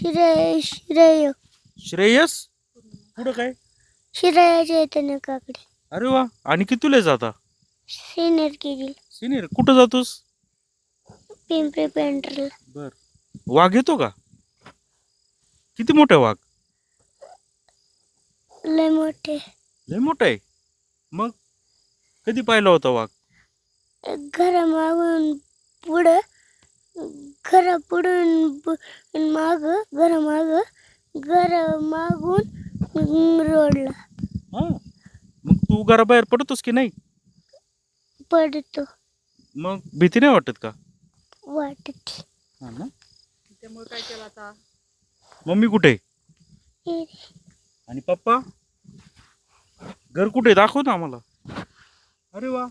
श्रेय श्रेय. श्रेयस? पुढं काय? श्रेय चैतन्य काकडे. अरे वा आणि कितीला जाता? सिनियर केजी सिनियर कुठं जातोस? पिंपरी पेंटरला बर. वाघ येतो का? किती मोठा आहे वाघ? लय मोठे. लय मोठा आहे? मग कधी पाहिला होता वाघ? घरामागून पुढं घरा पुढून माग घरामाग घरा मागून रोडला. हा? मग तू घराबाहेर पडतोस की नाही? पडतो. मग भीती नाही वाटत का? वाटत. हा ना? त्यामुळे काय केलं आता मम्मी कुठे? आहे? आणि पप्पा? घर कुठे आहे? दाखव ना आम्हाला. अरे वा.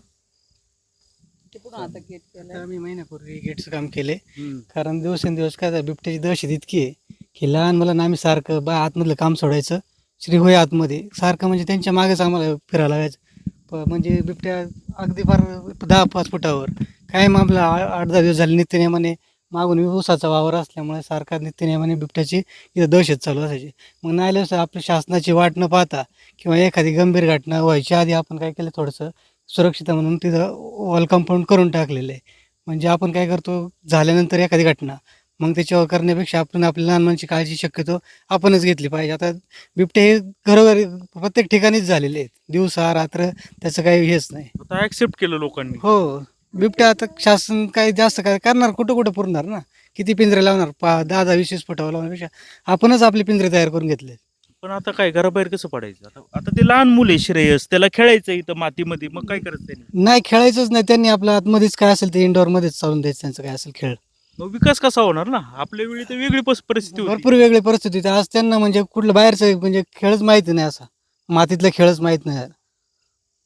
ते पुन्हा आता गेट केलं आम्ही महिन्यापूर्वी गेटचं काम केले. कारण दिवसेंदिवस काय झालं, बिबट्याची दहशत इतकी आहे की लहान मुलांना आम्ही सारखं बा आतमधलं काम सोडायचं. श्री होय आतमध्ये. सारखं म्हणजे त्यांच्या मागेच आम्हाला फिरायला लागायचं. प- म्हणजे बिबट्या अगदी फार दहा पाच फुटावर. काय मग आपला आ- आठ दहा दिवस झाले नित्यनेमाने मागून ऊसाचा वावर असल्यामुळे सारखा नित्यनेमाने बिबट्याची इथं दहशत चालू असायची. मग नाही आपल्या शासनाची वाट न पाहता किंवा एखादी गंभीर घटना व्हायच्या आधी आपण काय केलं थोडंसं सुरक्षित म्हणून तिथं वॉल कंपाऊंड करून टाकलेलं आहे. म्हणजे आपण काय करतो झाल्यानंतर एखादी घटना मग त्याच्यावर करण्यापेक्षा आपण आपल्या लहान मुलांची काळजी शक्यतो आपणच घेतली पाहिजे. आता बिबटे हे घरोघरी प्रत्येक ठिकाणीच झालेले आहेत. दिवसा रात्र त्याचं काही हेच नाही. आता ऍक्सेप्ट केलं लोकांनी. हो बिबट्या आता शासन काही जास्त काय करणार कुठं कुठं पुरणार ना? किती पिंजरे लावणार? पा दहा दहा वीस वीस फुटावर लावण्यापेक्षा आपणच आपले पिंजरे तयार करून घेतले पण आता काय घराबाहेर कसं पडायचं? आता आता ते लहान मुले श्रेयस त्याला खेळायचं इथं मातीमध्ये मग काय करायचं त्यांनी? नाही खेळायचंच नाही. त्यांनी आपलं आतमध्येच काय असेल ते इंडोर मध्येच चालून द्यायचं त्यांचं काय असेल खेळ. मग विकास कसा होणार ना? आपल्या वेळी तर वेगळी पस- परिस्थिती होती. भरपूर वेगळी परिस्थिती होती. आज त्यांना म्हणजे कुठलं बाहेरचं म्हणजे खेळच माहिती नाही असा. मातीतला खेळच माहीत नाही.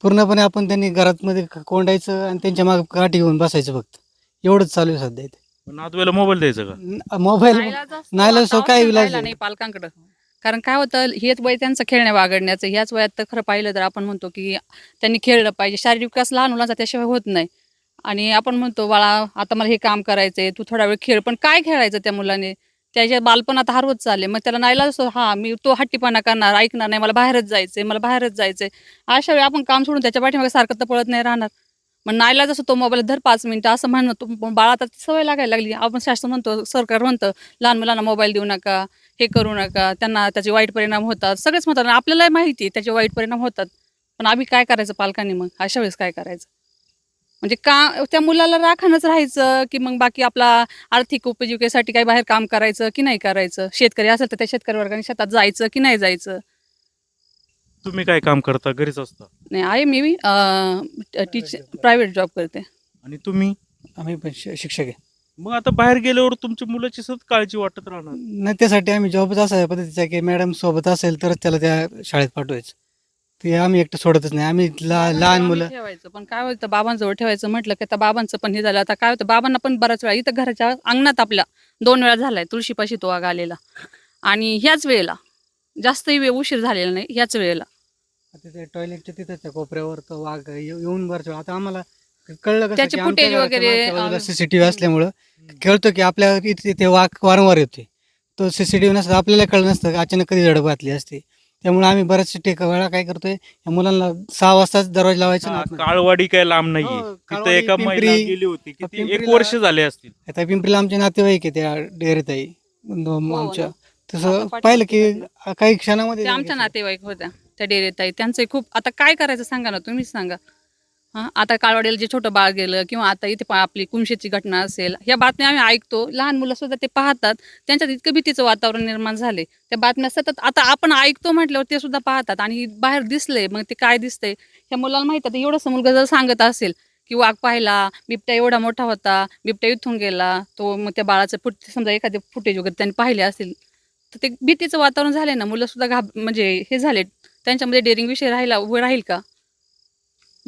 पूर्णपणे आपण त्यांनी घरात मध्ये कोंडायचं आणि त्यांच्या मागे काठी घेऊन बसायचं फक्त. एवढंच चालू आहे सध्या इथे. पण नातवायला मोबाईल द्यायचा का? न- मोबाईल नाईलाज असतो, नाईलाज आता असतो, काय option इलाज राहिला आहे? नाही पालकांकडं. कारण काय होतं हेच वय त्यांचं खेळण्या वागडण्याचं ह्याच वयात तर खरं पाहिलं तर आपण म्हणतो की त्यांनी खेळलं पाहिजे. शारीरिक विकास लहान मुलांचा त्याशिवाय होत नाही. आणि आपण म्हणतो बाळा आता मला हे काम करायचंय तू थोडा वेळ खेळ. पण काय खेळायचं त्या मुलाने? त्याच्या बालपण आता हरवत चालले मग त्याला नाहीला असतो हा मी तो हट्टीपणा करणार ऐकणार नाही मला बाहेरच जायचंय मला बाहेरच जायचंय. अशा वेळी आपण काम सोडून त्याच्या पाठीमागे सारखं तर पळत नाही राहणार. मग नाईला जसं तो मोबाईल धर पाच मिनिटं असं म्हणतो बाळा आता सवय लागायला लागली. आपण शास्त्र म्हणतो सरकार म्हणतं लहान मुलांना मोबाईल देऊ नका हे करू नका त्यांना त्याचे वाईट परिणाम होतात सगळेच म्हणतात आणि आपल्यालाही माहिती आहे त्याचे वाईट परिणाम होतात. पण आम्ही काय करायचं पालकांनी मग? अशा वेळेस काय करायचं? म्हणजे का त्या मुलाला राखणच राहायचं की मग बाकी आपला आर्थिक उपजीविकेसाठी काही बाहेर काम करायचं की नाही करायचं? शेतकरी असेल तर त्या शेतकरी वर्गाने शेतात जायचं की नाही जायचं? तुम्ही काय काम करता? घरीच असता? नाही आहे मी टीच प्रायव्हेट जॉब करते. आणि तुम्ही? आम्ही पण शिक्षक आहे. मग आता बाहेर गेल्यावर तुमच्या मुलाची सतत काळजी वाटत राहणार. नाही त्यासाठी आम्ही जॉबच असा पद्धतीचा आहे की मॅडम सोबत असेल तरच त्याला त्या शाळेत पाठवायचं. ते आम्ही एकटं सोडतच नाही. आम्ही ला- लहान आम्ही मुलं ठेवायचं पण काय होतं बाबांजवळ ठेवायचं म्हटलं की आता बाबांचं पण हे झालं. आता काय होतं बाबांना पण बऱ्याच वेळा इथं घराच्या अंगणात आपल्या दोन वेळा झालाय तुळशीपाशी तो वाघ आलेला. आणि ह्याच वेळेला जास्तही वेळ उशीर झालेला नाही ह्याच वेळेला. आता ते टॉयलेटच्या तिथं त्या कोपऱ्यावर तो वाघ येऊ- येऊन बरं आता आम्हाला कळलं कसं त्याचे footage वगैरे, सीसीटीव्ही असल्यामुळं कळतं की आपल्या इथे ते वाघ वारंवार येतोय. तो सीसीटीव्ही नसतं आपल्याला कळलं नसतं की अचानक कधी झडप घातली असते. त्यामुळे आम्ही बऱ्याचशा टेका वेळा काय करतोय या मुलांना सहा वाजताच दरवाजा लावायचा आतमध्ये. काळवाडी काय लांब हो, नाहीये. तिथं काळवाडी, एका महिला पिंपरी- गेली होती. किती एक पिंपरीला- वर्ष झाले असतील. आता पिंपरीला आमचे नातेवाईक आहे त्या डेअरीताई हो आमच्या. ना. तसं आपण पाहिलं की काही क्षणामध्ये ते आमच्या नातेवाईक होत्या त्या डेरेत आहे त्यांचं खूप आता काय करायचं सांगा ना तुम्हीच सांगा. आता काळवाडीला जे छोटं बाळ गेलं किंवा आता इथे पा- आपली कुमशेची घटना असेल ह्या बातम्या आम्ही ऐकतो. लहान मुलं सुद्धा ते पाहतात. त्यांच्यात इतकं भीतीचं वातावरण निर्माण झाले त्या बातम्या सतत आता आपण ऐकतो म्हटल्यावर ते सुद्धा पाहतात आणि बाहेर दिसले मग ते काय दिसतंय? ह्या मुलाला माहीत आहे. एवढंसं मुलगा जर सांगत असेल की वाघ पाहिला बिबट्या एवढा मोठा होता बिबट्या इथून गेला तो मग त्या बाळाचं फुट समजा एखादे फुटेज वगैरे त्यांनी पाहिले असेल तर ते भीतीचं वातावरण झालंय ना? मुलं सुद्धा घाब म्हणजे हे झाले त्यांच्यामध्ये डेअरिंग विषय राहिला उभं राहील का?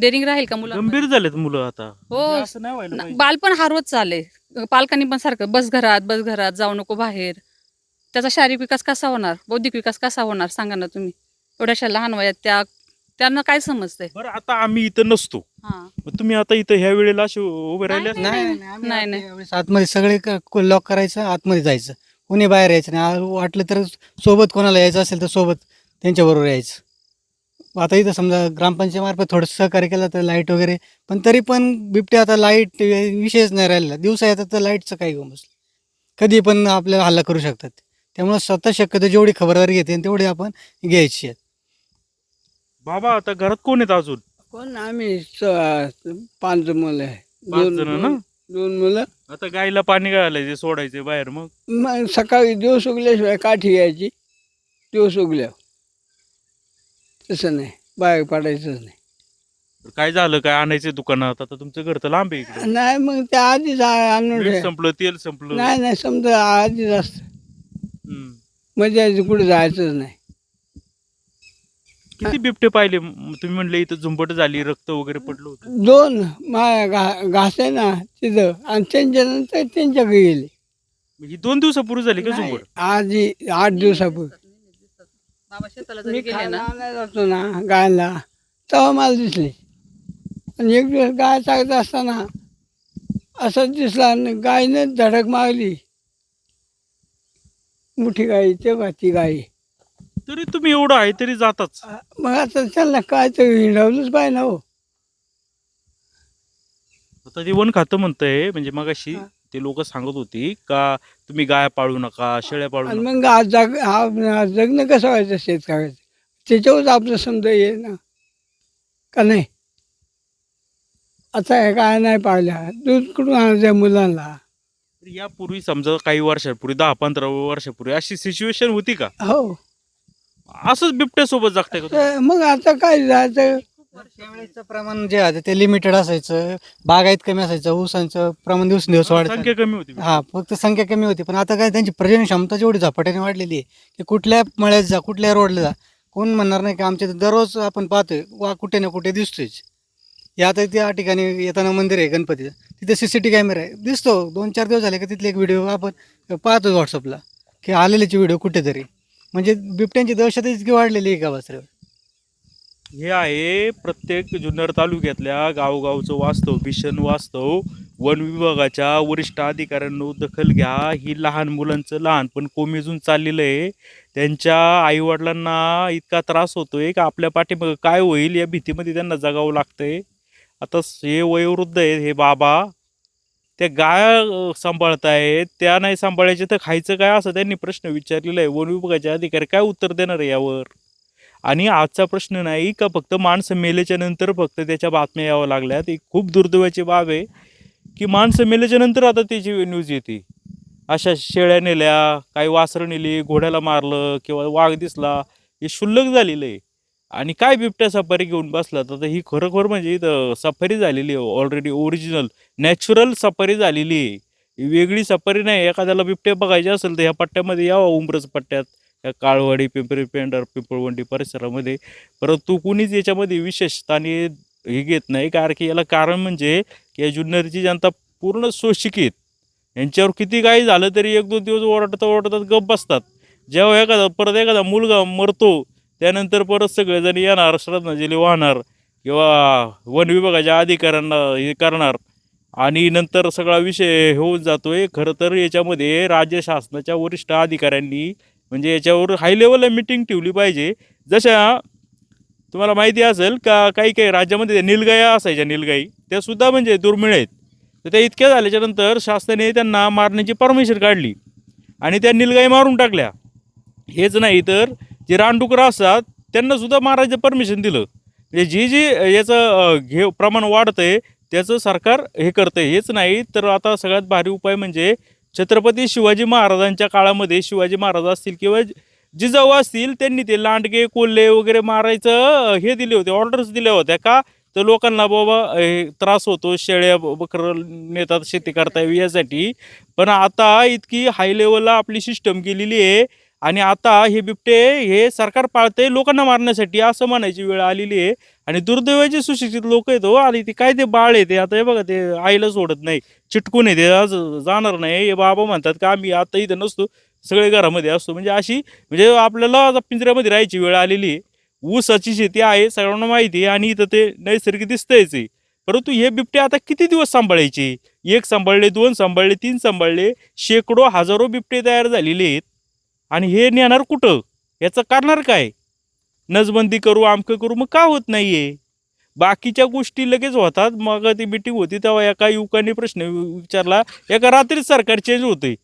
डेअरिंग राहील का मुलं गंभीर झालेत मुलं आता. हो. म्हणजे असं नाही व्हायला पाहिजे. बालपण हरवत चालले. पालकांनी पण सारखं बस घरात बस घरात जाऊ नको बाहेर. त्याचा शारीरिक विकास कसा होणार? बौद्धिक विकास कसा होणार? सांगा ना तुम्ही. एवढ्याशा लहान वयात त्या त्यांना काय समजतंय? बरं आता आम्ही इथं नसतो. हा. मग तुम्ही आता इथं ह्या वेळेला असे उभे राहिले नाही, असते? नाही नाही, नाही, आम्ही नाही, आत- नाही. यावेळेस आतमध्ये सगळे लॉक करायचं आतमध्ये जायचं. कोणी बाहेर यायचं नाही. आ- वाटलं तर सोबत कोणाला यायचं असेल तर सोबत त्यांच्याबरोबर यायचं. आता इथं समजा ग्रामपंचायतमार्फत थोडंसं सहकार्य केलं तर लाइट वगैरे पण तरी पण बिबटे आता लाइट विषयच नाही राहिलेला दिवसा येतात तर लाईटचं काही घेऊन बसलं. कधी पण आपल्याला हल्ला करू शकतात. त्यामुळे स्वतः शक्यतो जेवढी खबरदारी घेते तेवढी आपण घ्यायची आहे. बाबा आता घरात कोण आहेत अजून? कोण आम्ही स- पाच मुलं आहे. पाच दोन जण ना? दोन मुलं. आता गायला पाणी घालायचे सोडायचे बाहेर मग? मग सकाळी दिवस उगल्याशिवाय काठी यायची दिवस उगल्या तसं नाही. बाहेर पडायचंच नाही. काय झालं? काय आणायचे दुकानात? आता तुमचं घर तर लांब आहे इकडे. नाही मग त्या आधीच आ- आणून मीठ ठेव. संपलं तेल संपलं. नाही नाही समजा आधीच असतं. हम्म. म्हणजे कुठे जायचंच नाही. किती बिबटे पाहिले? म- तुम्ही म्हणले इथं झुंबट झाली रक्त वगैरे पडलं होतं. दोन. मा घा घास आहे ना तिथं. आणि त्यांच्यानंतर त्यांच्याकडे गेले. ही दोन दिवसापूर्वी झाली का नाही, झुंबड आधी आठ दिवसापूर्वी. बाबा शेताला जरी मी गेले खायला ना आणायला जातो ना गायला. तेव्हा मला दिसले. आणि एक दिवस गाय चालत असताना असंच दिसला आणि गायनं धडक मारली. मोठी गाय तेव्हा ती गाय. तरी तुम्ही एवढं आहे तरी जाताच. मग आता त्यांना काय तर हिंडवलंच पाहिजे ना हो. आता ते वन खातं म्हणतंय म्हणजे मगाशी हा. ते लोक सांगत होती का तुम्ही गाय पाळू नका शेळ्या पाळू आणि नका. मग आज जग हा जगणं कसं व्हायचं शेतकऱ्याचं? त्याच्यावरच आपलं समजा ये ना. का नाही? आता हे काय नाही पाहिल्या दूध कुठून आणायचं मुलांना. तर यापूर्वी समजा काही वर्षापूर्वी दहा पंधरा वर्षापूर्वी अशी सिच्युएशन होती का? हो. असंच बिबट्यासोबत जगताय का तुम्ही? तर मग आता काय जायचं त्यावेळेचं प्रमाण जे आहे ते लिमिटेड असायचं. बागायत कमी असायचं. ऊसांचं प्रमाण दिवसेंदिवस वाढत संख्या कमी होती. हा फक्त संख्या कमी होती. पण आता काय त्यांची प्रजनन क्षमता जेवढी झपाट्याने वाढलेली आहे की कुठल्या मळ्यात जा कुठल्या रोडला जा कोण म्हणणार नाही की आमच्या इथं दररोज आपण पाहतोय वा कुठे ना कुठे दिसतोयच. या आता त्या ठिकाणी येताना मंदिर आहे गणपतीचं. तिथे सी सी टी कॅमेरा आहे. दिसतो. दोन चार दिवस झाले का तिथले एक व्हिडिओ आपण पाहतो व्हॉट्सअपला की आलेल्याची व्हिडिओ कुठेतरी. म्हणजे बिबट्यांची दहशत इतकी वाढलेली आहे का बसऱ्यावर हे आहे प्रत्येक जुन्नर तालुक्यातल्या गावगावचं वास्तव भीषण वास्तव. वन विभागाच्या वरिष्ठ अधिकाऱ्यांनो दखल घ्या. ही लहान मुलांचं लहान पण कोमेजून चाललेलं आहे. त्यांच्या आईवडिलांना इतका त्रास होतोय का आपल्या पाठीमागं काय होईल या भीतीमध्ये त्यांना जगावं लागतंय. आता हे वयोवृद्ध आहेत हे बाबा. त्या गाय सांभाळतायत. त्या नाही सांभाळायचे तर खायचं काय असं त्यांनी प्रश्न विचारलेला आहे. वन विभागाचे अधिकारी काय उत्तर देणार आहे यावर? आणि आजचा प्रश्न नाही का फक्त माणसं मेल्याच्या नंतर फक्त त्याच्या बातम्या यावं लागल्यात. एक खूप दुर्दैवाची बाब आहे की माणसं मेल्याच्या नंतर आता त्याची न्यूज येते. अशा शेळ्या नेल्या काही वासरं नेली घोड्याला मारलं किंवा वाघ दिसला हे क्षुल्लक झालेलं आहे. आणि काय बिबट्या सफारी घेऊन बसला तर ही खरोखर म्हणजे इथं सफारी झालेली आहे ऑलरेडी ओरिजिनल नॅचरल सफारी झालेली आहे. ही वेगळी सफारी नाही एखाद्याला बिबट्या बघायचे असेल तर ह्या पट्ट्यामध्ये यावं उमरस पट्ट्यात. या काळवाडी पिंपरी पेंडर पिंपळवंडी परिसरामध्ये. परंतु कुणीच याच्यामध्ये विशेषताने हे घेत नाही. कारण की याला कारण म्हणजे की या जुन्नरची जनता पूर्ण शोषिकीत. यांच्यावर किती काही झालं तरी एक दोन दिवस ओरडतात ओरडतात गप बसतात. जेव्हा एखादा परत एखादा मुलगा मरतो त्यानंतर परत सगळेजण येणार श्रद्धांजली वाहणार किंवा वन विभागाच्या अधिकाऱ्यांना हे करणार. आणि नंतर सगळा विषय होऊन जातोय. खरं तर याच्यामध्ये राज्य शासनाच्या वरिष्ठ अधिकाऱ्यांनी म्हणजे याच्यावर हाय लेवलला मिटिंग ठेवली पाहिजे. जशा तुम्हाला माहिती असेल का काही काही राज्यामध्ये त्या निलगाया असायच्या निलगाई. त्यासुद्धा म्हणजे दुर्मिळ आहेत. तर त्या इतक्या झाल्याच्यानंतर शासनाने त्यांना मारण्याची परमिशन काढली. आणि त्या निलगाई मारून टाकल्या. हेच नाही तर जे रानडुकरं असतात त्यांनासुद्धा मारायचं परमिशन दिलं. म्हणजे जी जी याचं घे प्रमाण वाढतं आहे त्याचं सरकार हे करतं हेच नाही तर आता सगळ्यात भारी उपाय म्हणजे छत्रपती शिवाजी महाराजांच्या काळामध्ये शिवाजी महाराज असतील किंवा जिजाऊ असतील त्यांनी ते लांडगे कोल्हे वगैरे मारायचं हे दिले होते ऑर्डर्स दिल्या होत्या का? तर लोकांना बाबा हे त्रास होतो शेळ्या बकर नेतात शेती करता यावी यासाठी. पण आता इतकी हाय लेवलला आपली सिस्टम केलेली आहे. आणि आता हे बिबटे हे सरकार पाळते लोकांना मारण्यासाठी असं म्हणायची वेळ आलेली आहे. आणि दुर्दैवाचे सुशिक्षित लोक आहेत हो आणि ते काय ते बाळ आहे ते आता हे बघा ते आईला सोडत नाही चिटकून येते आज जाणार नाही हे बाबा म्हणतात का आम्ही आता इथं नसतो सगळे घरामध्ये असतो. म्हणजे अशी म्हणजे आपल्याला आता पिंजऱ्यामध्ये राहायची वेळ आलेली आहे. ऊसाची शेती आहे सगळ्यांना माहिती आहे आणि इथं ते नैसर्गिक दिसतंयच आहे. परंतु हे बिबटे आता किती दिवस सांभाळायचे? एक सांभाळले दोन सांभाळले तीन सांभाळले शेकडो हजारो बिबटे तयार झालेले आहेत. आणि हे नेणार कुठं? याचं करणार काय? नसबंदी करू आमकं करू मग का होत नाहीये? बाकीच्या गोष्टी लगेच होतात. मग ती मिटिंग होती तेव्हा एका युवकाने प्रश्न विचारला एका रात्रीच सरकार चेंज होते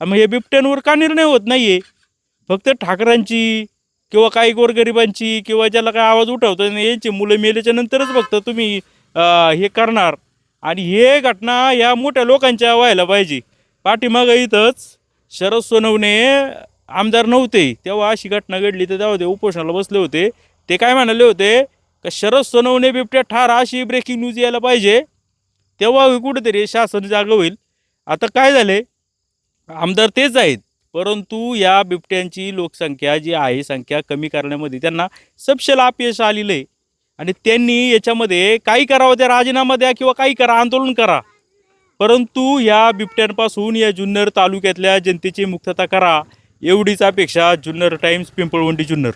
मग हे बिबट्यांवर का निर्णय होत नाहीये? फक्त ठाकरांची किंवा काही गोरगरिबांची किंवा ज्याला काय आवाज उठवतो यांची मुलं मेल्याच्या नंतरच फक्त तुम्ही हे करणार. आणि हे घटना या मोठ्या लोकांच्या व्हायला पाहिजे. पाठीमागं इथंच शरद सोनवणे आमदार नव्हते तेव्हा अशी घटना घडली तर तेव्हा ते उपोषणाला बसले होते. ते काय म्हणाले होते? का शरद सोनवणे बिबट्या ठार अशी ब्रेकिंग न्यूज यायला पाहिजे. तेव्हा कुठेतरी शासन जागं होईल. आता काय झाले आमदार तेच आहेत. परंतु या बिबट्यांची लोकसंख्या जी आहे संख्या कमी करण्यामध्ये त्यांना सपशेला अपयश आलेलं आहे आणि त्यांनी याच्यामध्ये काही करावं त्या राजीनामा द्या किंवा काही करा आंदोलन करा. परंतु या बिबट्यांपासून या जुन्नर तालुक्यातल्या जनतेची मुक्तता करा. एवढीच अपेक्षा जुन्नर टाइम्स पिंपळवंडी जुन्नर.